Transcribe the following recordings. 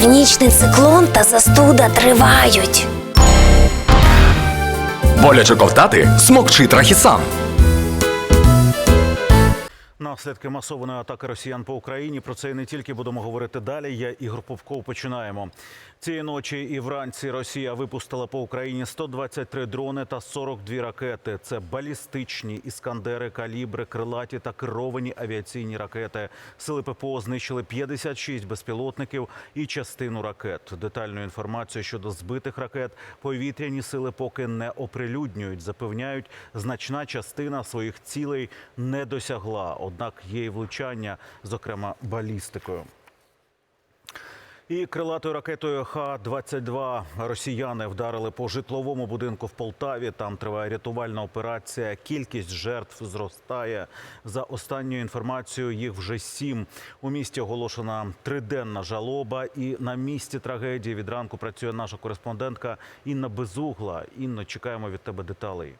Північний циклон та застуда тривають. Боляче ковтати? Смокчи трахісан. Наслідки масованої атаки росіян по Україні. Про це і не тільки будемо говорити далі. Я Ігор Попков. Починаємо цієї ночі. І вранці Росія випустила по Україні 123 дрони та 42 ракети. Це балістичні іскандери, калібри, крилаті та керовані авіаційні ракети. Сили ППО знищили 56 безпілотників і частину ракет. Детальну інформацію щодо збитих ракет повітряні сили поки не оприлюднюють. Запевняють, значна частина своїх цілей не досягла. Однак є і влучання, зокрема балістикою. І крилатою ракетою Х-22 росіяни вдарили по житловому будинку в Полтаві. Там триває рятувальна операція. Кількість жертв зростає. За останньою інформацією, їх вже сім. У місті оголошена триденна жалоба. І на місці трагедії від ранку працює наша кореспондентка Інна Безугла. Інно, чекаємо від тебе деталей.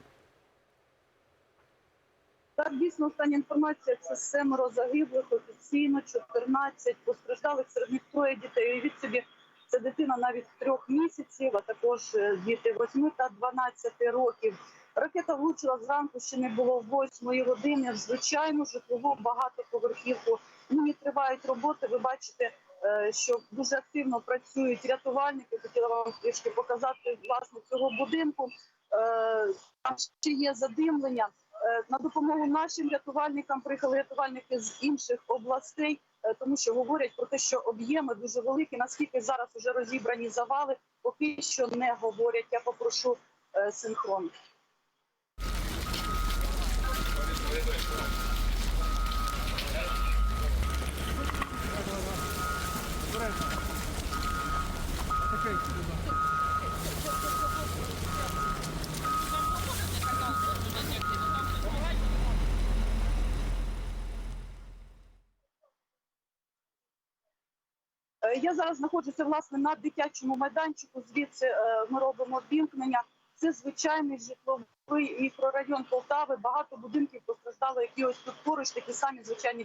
Так, дійсно, остання інформація це семеро загиблих, офіційно 14 постраждалих, серед них троє дітей. Уявіть собі, це дитина навіть трьох місяців, а також е, діти 8 та 12 років. Ракета влучила зранку, ще не було 8 години. в Звичайну житлову багатоповерхівку. Ну і тривають роботи. Ви бачите, е, що дуже активно працюють рятувальники. Хотіла вам трішки показати власне цього будинку. Е, Там ще є задимлення. Е, На допомогу нашим рятувальникам приїхали рятувальники з інших областей, е, тому що говорять про те, що об'єми дуже великі. Наскільки зараз вже розібрані завали, поки що не говорять. Я попрошу е, синхрон. Е, Я зараз знаходжуся власне на дитячому майданчику. Звідси е, ми робимо вімкнення. Це звичайний житловий мікрорайон Полтави. Багато будинків постраждало, які ось тут поруч такі самі звичайні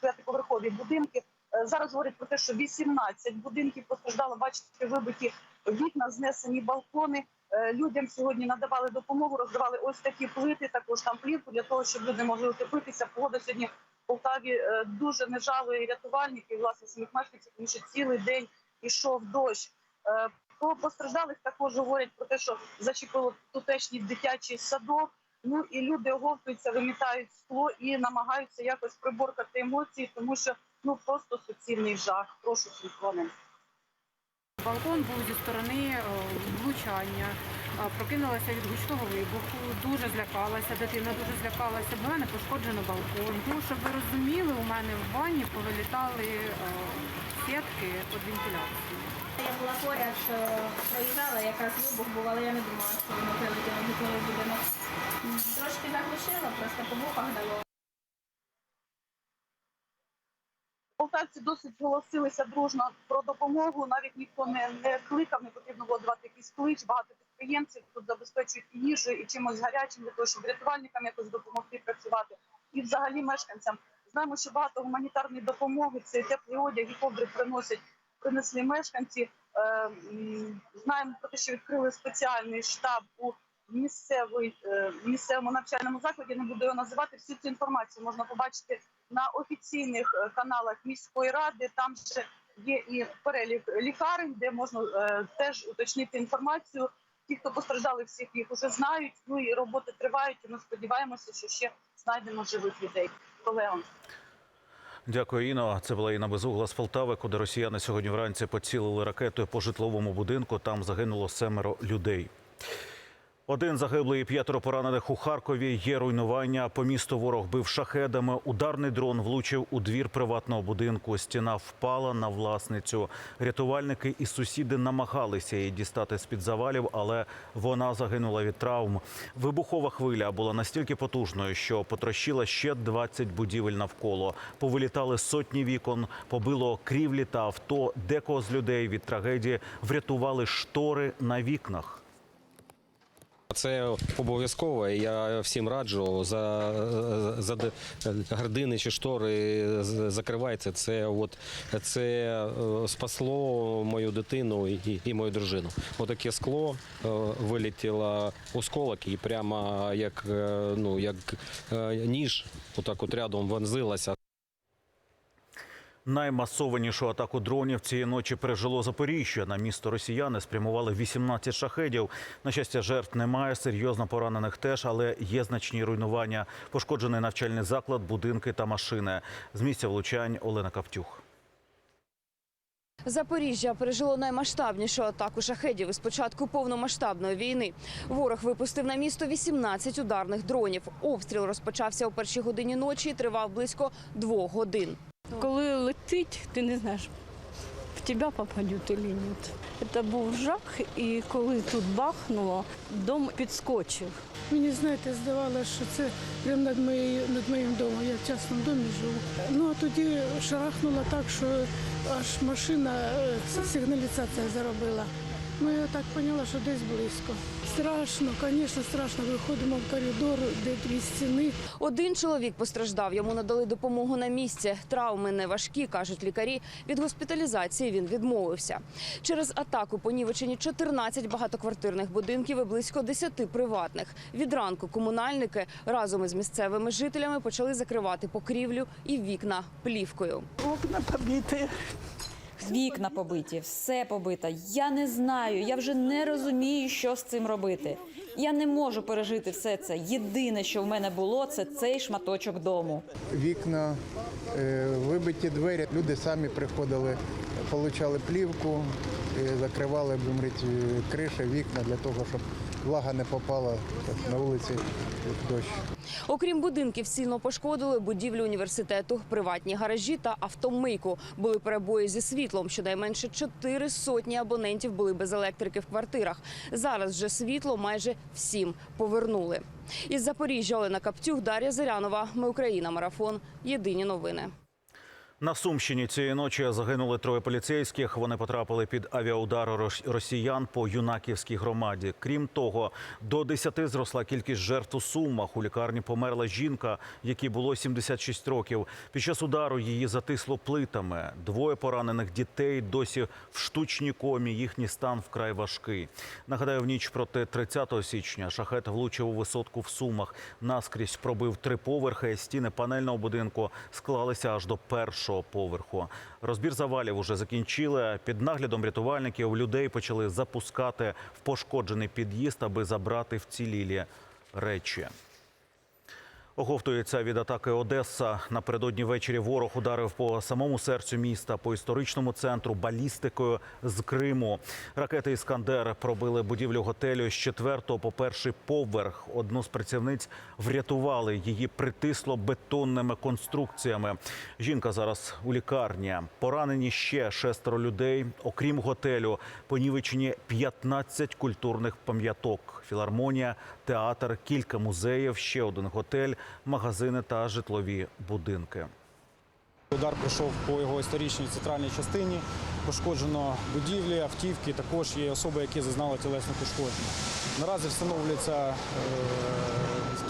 п'ятиповерхові будинки. Е, Зараз говорять про те, що 18 будинків постраждало. Бачите, вибиті вікна, знесені балкони. Е, Людям сьогодні надавали допомогу, роздавали ось такі плити, також там плівку для того, щоб люди могли утеплитися. Погода сьогодні в Полтаві е, дуже не жалує рятувальників, власне, самих мешканців, тому що цілий день ішов дощ. Е, Про постраждалих також говорять про те, що зачепило тутешній дитячий садок. Ну і люди оговтуються, вимітають скло і намагаються якось приборкати емоції, тому що ну просто суцільний жах. Прошу синхрони. Балкон був зі сторони влучання. Прокинулася від гучного вибуху, дуже злякалася, дитина дуже злякалася. В мене пошкоджено балкон. Ну, щоб ви розуміли, у мене в ванні повилітали сітки під вентиляцією. Я була поряд, що проїжджала, якраз вибух був, але я не думала, що воно прилетіло в будинок. Трошки заглушило, просто по вухах дало. Полтавці досить зголосилися дружно про допомогу. Навіть ніхто не, не кликав, не потрібно було давати якийсь клич. Багато підприємців тут забезпечують і їжею, і чимось гарячим для того, щоб рятувальникам якось допомогти працювати. І взагалі мешканцям знаємо, що багато гуманітарної допомоги це теплий одяг і ковдри приносять. Принесли мешканці. Е, знаємо про те, що відкрили спеціальний штаб у місцевий, е, місцевому навчальному закладі. Не буду його називати. Всю цю інформацію можна побачити на офіційних е, каналах міської ради. Там ще є і перелік лікарень, де можна е, теж уточнити інформацію. Ті, хто постраждали, всіх їх вже знають. Ну і роботи тривають. І ми сподіваємося, що ще знайдемо живих людей. Колеги. Дякую, Іно. Це була Інна Безугла з Полтави, куди росіяни сьогодні вранці поцілили ракетою по житловому будинку. Там загинуло семеро людей. Один загиблий і п'ятеро поранених у Харкові. Є руйнування. По місту ворог бив шахедами. Ударний дрон влучив у двір приватного будинку. Стіна впала на власницю. Рятувальники і сусіди намагалися її дістати з під завалів, але вона загинула від травм. Вибухова хвиля була настільки потужною, що потрощила ще 20 будівель навколо. Повилітали сотні вікон, побило крівлі та авто. Декого з людей від трагедії врятували штори на вікнах. Це обов'язково. Я всім раджу за, за гардини чи штори з- закривайте. Це от це е, спасло мою дитину і, і мою дружину. Отаке скло е, вилетіло осколок і прямо як е, ну як ніж, отак от рядом вонзилося. Наймасованішу атаку дронів цієї ночі пережило Запоріжжя. На місто росіяни спрямували 18 шахедів. На щастя, жертв немає, серйозно поранених теж, але є значні руйнування. Пошкоджений навчальний заклад, будинки та машини. З місця влучань Олена Каптюх. Запоріжжя пережило наймасштабнішу атаку шахедів із початку повномасштабної війни. Ворог випустив на місто 18 ударних дронів. Обстріл розпочався о першій годині ночі і тривав близько двох годин. Коли летить, ти не знаєш, в тебе попадуть чи ні. Це був жах, і коли тут бахнуло, дом підскочив. Мені, знаєте, здавалося, що це прямо над, моєю, над моїм домом. Я в частному домі живу. Ну а тоді шарахнуло так, що аж машина е, сигналізація заробила. Ну я так поняла, що десь близько. Страшно, звісно, страшно. Виходимо в коридор, де дві стіни. Один чоловік постраждав. Йому надали допомогу на місці. Травми не важкі, кажуть лікарі. Від госпіталізації він відмовився. Через атаку понівечені 14 багатоквартирних будинків і близько 10 приватних. Від ранку комунальники разом із місцевими жителями почали закривати покрівлю і вікна плівкою. Окна побиті. Вікна побиті, все побито. Я не знаю, я вже не розумію, що з цим робити. Я не можу пережити все це. Єдине, що в мене було, це цей шматочок дому. вікна, е, вибиті двері. Люди самі приходили, получали плівку, е, закривали говорити, криші, вікна для того, щоб влага не попала на вулиці дощ. Окрім будинків, сильно пошкодили будівлю університету, приватні гаражі та автомийку. Були перебої зі світлом. Щонайменше чотири сотні абонентів були без електрики в квартирах. Зараз вже світло майже всім повернули. Із Запоріжжя Олена Каптюх, Дар'я Зирянова. Ми Україна. Марафон. Єдині новини. На Сумщині цієї ночі загинули троє поліцейських. Вони потрапили під авіаудар росіян по юнаківській громаді. Крім того, до 10 зросла кількість жертв у Сумах. У лікарні померла жінка, якій було 76 років. Під час удару її затисло плитами. Двоє поранених дітей досі в штучній комі. Їхній стан вкрай важкий. Нагадаю, в ніч проти 30 січня шахет влучив у висотку в Сумах. Наскрізь пробив три поверхи. Стіни панельного будинку склалися аж до першого поверху. Розбір завалів уже закінчили. Під наглядом рятувальників людей почали запускати в пошкоджений під'їзд, аби забрати вцілілі речі. Оговтується від атаки Одеса. Напередодні ввечері ворог ударив по самому серцю міста, по історичному центру, балістикою з Криму. Ракети «Іскандер» пробили будівлю готелю з четвертого по перший поверх. Одну з працівниць врятували. Її притисло бетонними конструкціями. Жінка зараз у лікарні. Поранені ще шестеро людей. Окрім готелю, понівечені 15 культурних пам'яток. Філармонія, театр, кілька музеїв, ще один готель, магазини та житлові будинки. Удар пройшов по його історичній центральній частині. Пошкоджено будівлі, автівки. Також є особи, які зазнали тілесне пошкодження. Наразі встановлюються е,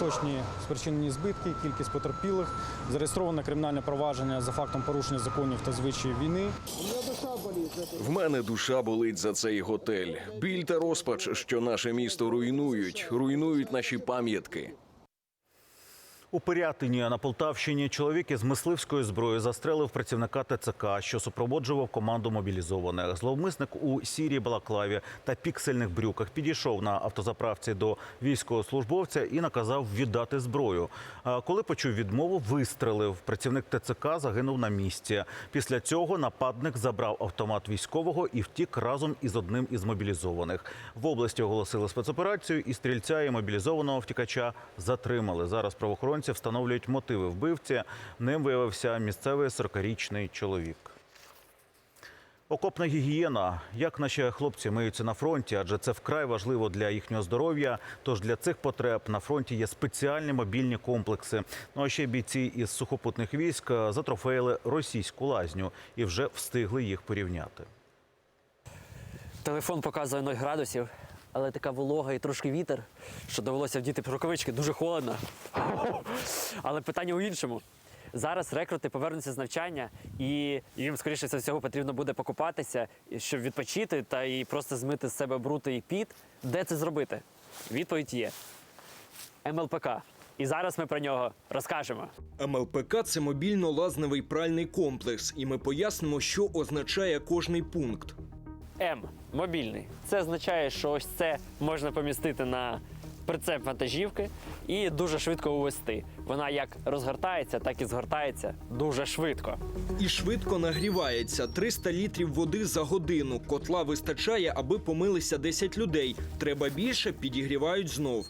точні спричинені збитки, кількість потерпілих. Зареєстроване кримінальне провадження за фактом порушення законів та звичаїв війни. В мене душа болить за цей готель. Біль та розпач, що наше місто руйнують, руйнують наші пам'ятки. У Пирятині на Полтавщині чоловік із мисливської зброї застрелив працівника ТЦК, що супроводжував команду мобілізованих. Зловмисник у сірій балаклаві та піксельних брюках підійшов на автозаправці до військовослужбовця і наказав віддати зброю. Коли почув відмову, вистрелив. Працівник ТЦК загинув на місці. Після цього нападник забрав автомат військового і втік разом із одним із мобілізованих. В області оголосили спецоперацію, і стрільця і мобілізованого втікача затримали. Зараз правоохоронці встановлюють мотиви вбивці. Ним виявився місцевий 40-річний чоловік. Окопна гігієна. Як наші хлопці миються на фронті, адже це вкрай важливо для їхнього здоров'я. Тож для цих потреб на фронті є спеціальні мобільні комплекси. Ну а ще бійці із сухопутних військ затрофеїли російську лазню і вже встигли їх порівняти. Телефон показує 0 градусів. Але така волога і трошки вітер, що довелося вдіти рукавички, дуже холодно. Але питання у іншому. Зараз рекрути повернуться з навчання, і їм, скоріше за всього, потрібно буде покупатися, щоб відпочити та і просто змити з себе брути і піт. Де це зробити? Відповідь є. МЛПК. І зараз ми про нього розкажемо. МЛПК це мобільно-лазневий пральний комплекс, і ми пояснимо, що означає кожний пункт. М мобільний. Це означає, що ось це можна помістити на прицеп вантажівки і дуже швидко увести. Вона як розгортається, так і згортається дуже швидко. І швидко нагрівається 300 літрів води за годину. Котла вистачає, аби помилися 10 людей. Треба більше, підігрівають знов.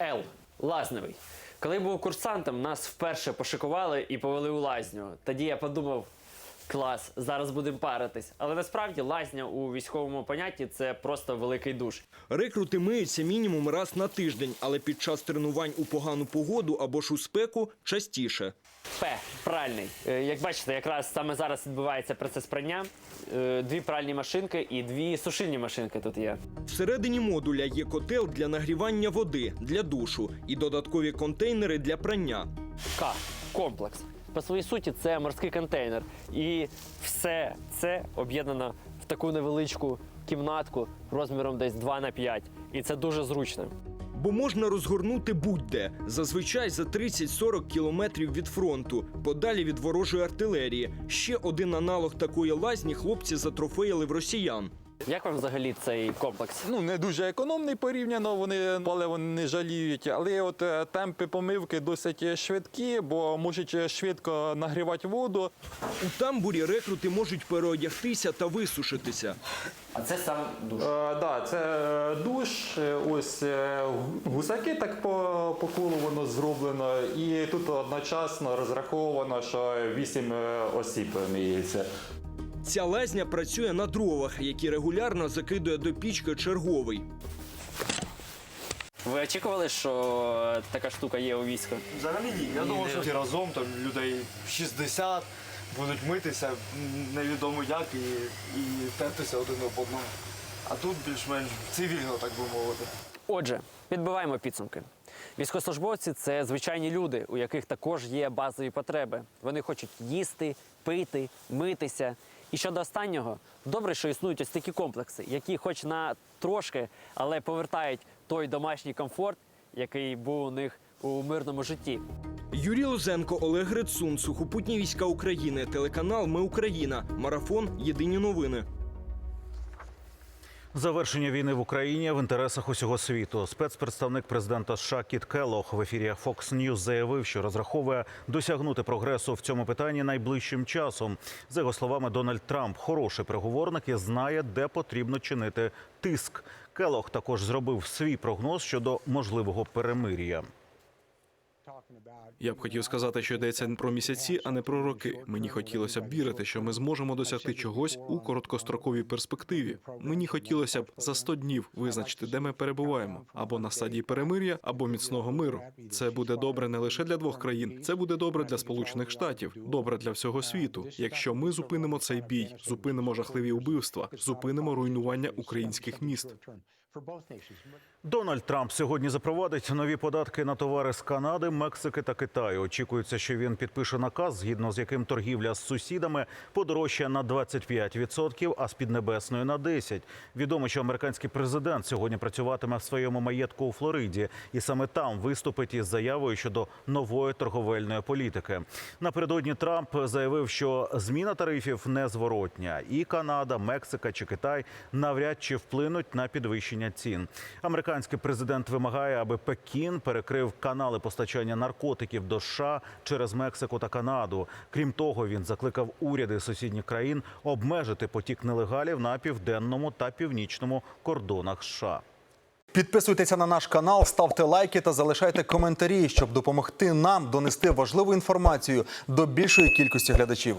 Л. Лазневий. Коли був курсантом, нас вперше пошикували і повели у лазню. Тоді я подумав. Клас, зараз будемо паритись. Але насправді лазня у військовому понятті це просто великий душ. Рекрути миються мінімум раз на тиждень, але під час тренувань у погану погоду або ж у спеку частіше. П. Пральний. Е, Як бачите, якраз саме зараз відбувається процес прання. Е, Дві пральні машинки і дві сушильні машинки тут є. Всередині модуля є котел для нагрівання води, для душу і додаткові контейнери для прання. К. Комплекс. По своїй суті, це морський контейнер. І все це об'єднано в таку невеличку кімнатку розміром десь 2 на 5. І це дуже зручно. Бо можна розгорнути будь-де, зазвичай за 30-40 кілометрів від фронту, подалі від ворожої артилерії. Ще один аналог такої лазні хлопці затрофеїли в росіян. Як вам взагалі цей комплекс? Ну, не дуже економний порівняно, вони паливо не жаліють, але от е, темпи помивки досить швидкі, бо можуть швидко нагрівати воду. У тамбурі рекрути можуть переодягтися та висушитися. А це сам душ. Е, да, це е, душ, ось е, гусаки так по, по колу воно зроблено, і тут одночасно розраховано, що 8 осіб миється. Ця лазня працює на дровах, які регулярно закидує до пічки черговий. Ви очікували, що така штука є у війську? Взагалі ні. Я думав, що разом там людей 60 будуть митися невідомо як і, і тертися один об одному. А тут більш-менш цивільно, так би мовити. Отже, підбиваємо підсумки. Військовослужбовці це звичайні люди, у яких також є базові потреби. Вони хочуть їсти, пити, митися. І щодо останнього, добре, що існують ось такі комплекси, які, хоч на трошки, але повертають той домашній комфорт, який був у них у мирному житті. Юрій Лозенко, Олег Грицун, Сухопутні війська України, телеканал Ми Україна, марафон Єдині новини. Завершення війни в Україні в інтересах усього світу. Спецпредставник президента США Кіт Келох в ефірі Fox News заявив, що розраховує досягнути прогресу в цьому питанні найближчим часом. За його словами, Дональд Трамп хороший переговорник і знає, де потрібно чинити тиск. Келох також зробив свій прогноз щодо можливого перемир'я. Я б хотів сказати, що йдеться про місяці, а не про роки. Мені хотілося б вірити, що ми зможемо досягти чогось у короткостроковій перспективі. Мені хотілося б за 100 днів визначити, де ми перебуваємо, або на стадії перемир'я, або міцного миру. Це буде добре не лише для двох країн, це буде добре для Сполучених Штатів, добре для всього світу. Якщо ми зупинимо цей бій, зупинимо жахливі вбивства, зупинимо руйнування українських міст. Дональд Трамп сьогодні запровадить нові податки на товари з Канади, Мексики та Китаю. Очікується, що він підпише наказ, згідно з яким торгівля з сусідами подорожчає на 25%, а з Піднебесною на 10%. Відомо, що американський президент сьогодні працюватиме в своєму маєтку у Флориді, і саме там виступить із заявою щодо нової торговельної політики. Напередодні Трамп заявив, що зміна тарифів незворотня, і Канада, Мексика чи Китай навряд чи вплинуть на підвищення цін. Американський президент вимагає, аби Пекін перекрив канали постачання наркотиків до США через Мексику та Канаду. Крім того, він закликав уряди сусідніх країн обмежити потік нелегалів на південному та північному кордонах США. Підписуйтеся на наш канал, ставте лайки та залишайте коментарі, щоб допомогти нам донести важливу інформацію до більшої кількості глядачів.